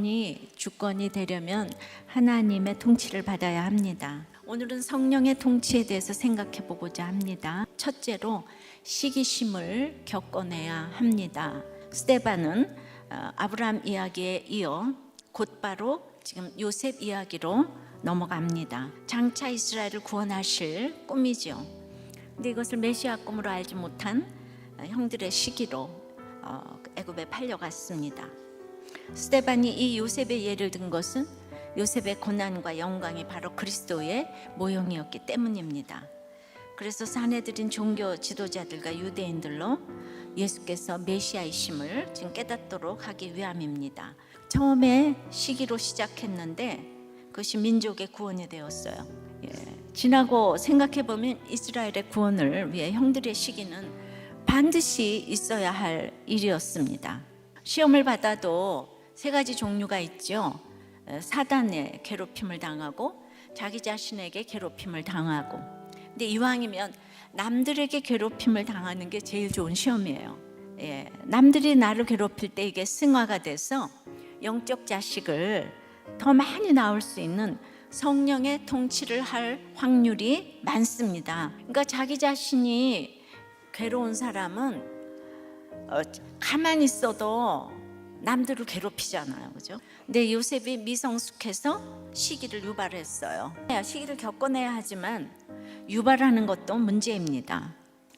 주권이 주권이 되려면 하나님의 통치를 받아야 합니다. 오늘은 성령의 통치에 대해서 생각해 보고자 합니다. 첫째로 시기심을 겪어내야 합니다. 스테반은 어, 아브라함 이야기에 이어 곧바로 지금 요셉 이야기로 넘어갑니다. 장차 이스라엘을 구원하실 꿈이죠. 근데 이것을 메시아 꿈으로 알지 못한 어, 형들의 시기로 어, 애굽에 팔려갔습니다. 스테반이 이 요셉의 예를 든 것은 요셉의 고난과 영광이 바로 그리스도의 모형이었기 때문입니다. 그래서 사내들인 종교 지도자들과 유대인들로 예수께서 메시아이심을 지금 깨닫도록 하기 위함입니다. 처음에 시기로 시작했는데 그것이 민족의 구원이 되었어요. 예. 지나고 생각해 보면 이스라엘의 구원을 위해 형들의 시기는 반드시 있어야 할 일이었습니다. 시험을 받아도 세 가지 종류가 있죠. 에, 사단의 괴롭힘을 당하고 자기 자신에게 괴롭힘을 당하고. 근데 이왕이면 남들에게 괴롭힘을 당하는 게 제일 좋은 시험이에요. 예, 남들이 나를 괴롭힐 때 이게 승화가 돼서 영적 자식을 더 많이 낳을 수 있는 성령의 통치를 할 확률이 많습니다. 그러니까 자기 자신이 괴로운 사람은 어, 가만히 있어도 남들을 괴롭히잖아요, 그죠? 근데 요셉이 미성숙해서 시기를 유발했어요. 시기를 겪어내야 하지만 유발하는 것도 문제입니다.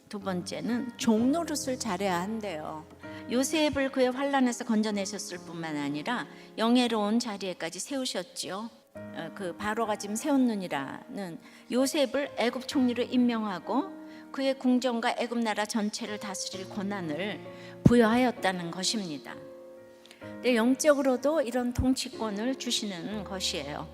두 번째는 종노릇을 잘해야 한대요. 요셉을 그의 환란에서 건져내셨을 뿐만 아니라 영예로운 자리에까지 세우셨지요. 어, 그 바로가 지금 세웠느니라는 요셉을 애굽 총리로 임명하고 그의 궁정과 애굽 나라 전체를 다스릴 권한을 부여하였다는 것입니다. 근데 영적으로도 이런 통치권을 주시는 것이에요.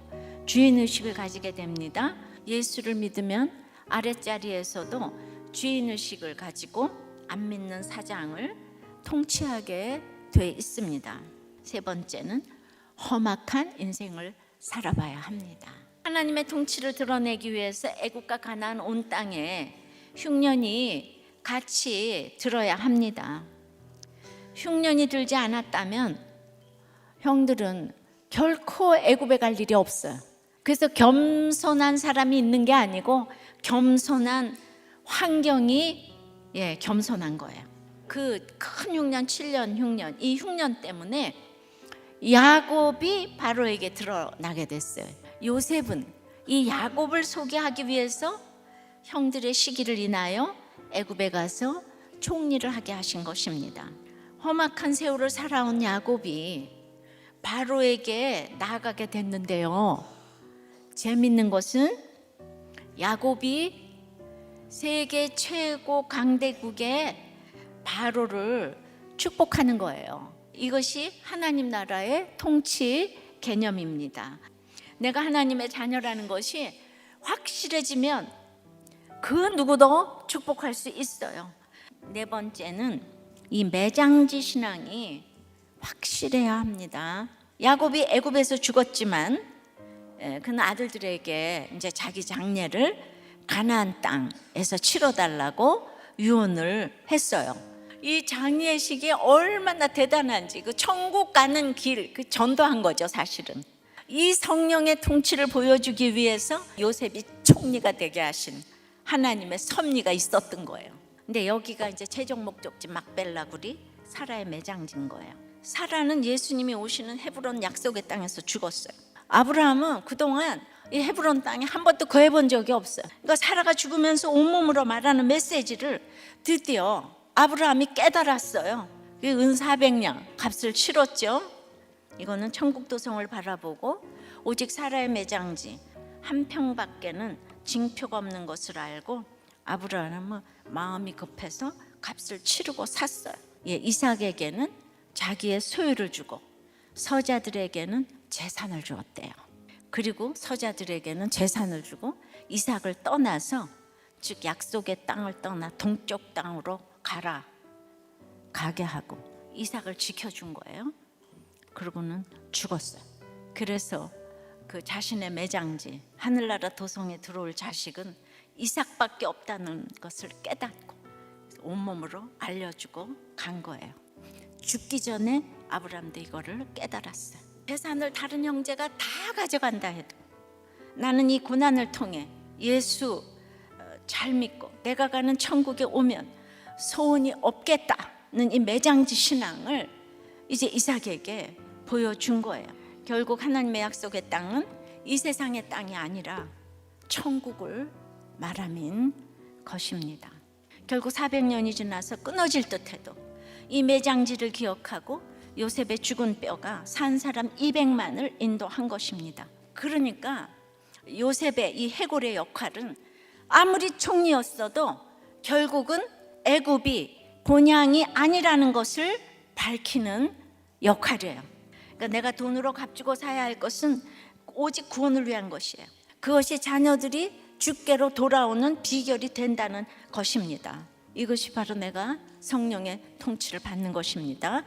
주인 의식을 가지게 됩니다. 예수를 믿으면 아랫자리에서도 주인 의식을 가지고 안 믿는 사장을 통치하게 돼 있습니다. 세 번째는 험악한 인생을 살아봐야 합니다. 하나님의 통치를 드러내기 위해서 애국과 가나안 온 땅에 흉년이 같이 들어야 합니다. 흉년이 들지 않았다면 형들은 결코 애굽에 갈 일이 없어요. 그래서 겸손한 사람이 있는 게 아니고 겸손한 환경이 예, 겸손한 거예요. 그 큰 흉년 7년 흉년 이 흉년 때문에 야곱이 바로에게 드러나게 됐어요. 요셉은 이 야곱을 소개하기 위해서 형들의 시기를 인하여 애굽에 가서 총리를 하게 하신 것입니다. 험악한 세월을 살아온 야곱이 바로에게 나아가게 됐는데요. 재밌는 것은 야곱이 세계 최고 강대국의 바로를 축복하는 거예요. 이것이 하나님 나라의 통치 개념입니다. 내가 하나님의 자녀라는 것이 확실해지면 그 누구도 축복할 수 있어요. 네 번째는 이 매장지 신앙이 확실해야 합니다. 야곱이 애굽에서 죽었지만 예, 그는 아들들에게 이제 자기 장례를 가나안 땅에서 치러 달라고 유언을 했어요. 이 장례식이 얼마나 대단한지 그 천국 가는 길 그 전도한 거죠, 사실은. 이 성령의 통치를 보여주기 위해서 요셉이 총리가 되게 하신 하나님의 섭리가 있었던 거예요. 근데 여기가 이제 최종 목적지 막벨라굴이 사라의 매장지인 거예요. 사라는 예수님이 오시는 헤브론 약속의 땅에서 죽었어요. 아브라함은 그동안 이 헤브론 땅에 한 번도 거해본 적이 없어요. 그러니까 사라가 죽으면서 온몸으로 말하는 메시지를 드디어 아브라함이 깨달았어요. 은 400냥 값을 치렀죠. 이거는 천국 도성을 바라보고 오직 사라의 매장지 한 평밖에는 징표가 없는 것을 알고 아브라함은 마음이 급해서 값을 치르고 샀어요. 예, 이삭에게는 자기의 소유를 주고 서자들에게는 재산을 주었대요. 그리고 서자들에게는 재산을 주고 이삭을 떠나서 즉 약속의 땅을 떠나 동쪽 땅으로 가라 가게 하고 이삭을 지켜준 거예요. 그러고는 죽었어요. 그래서 그 자신의 매장지 하늘나라 도성에 들어올 자식은 이삭밖에 없다는 것을 깨닫고 온몸으로 알려주고 간 거예요. 죽기 전에 아브라함도 이거를 깨달았어요. 재산을 다른 형제가 다 가져간다 해도 나는 이 고난을 통해 예수 어, 잘 믿고 내가 가는 천국에 오면 소원이 없겠다는 이 매장지 신앙을 이제 이삭에게 보여준 거예요. 결국 하나님의 약속의 땅은 이 세상의 땅이 아니라 천국을 말함인 것입니다. 결국 400년이 지나서 끊어질 듯해도 이 매장지를 기억하고 요셉의 죽은 뼈가 산 사람 200만을 인도한 것입니다. 그러니까 요셉의 이 해골의 역할은 아무리 총리였어도 결국은 애굽이 본향이 아니라는 것을 밝히는 역할이에요. 그러니까 내가 돈으로 값주고 사야 할 것은 오직 구원을 위한 것이에요. 그것이 자녀들이 주께로 돌아오는 비결이 된다는 것입니다. 이것이 바로 내가 성령의 통치를 받는 것입니다.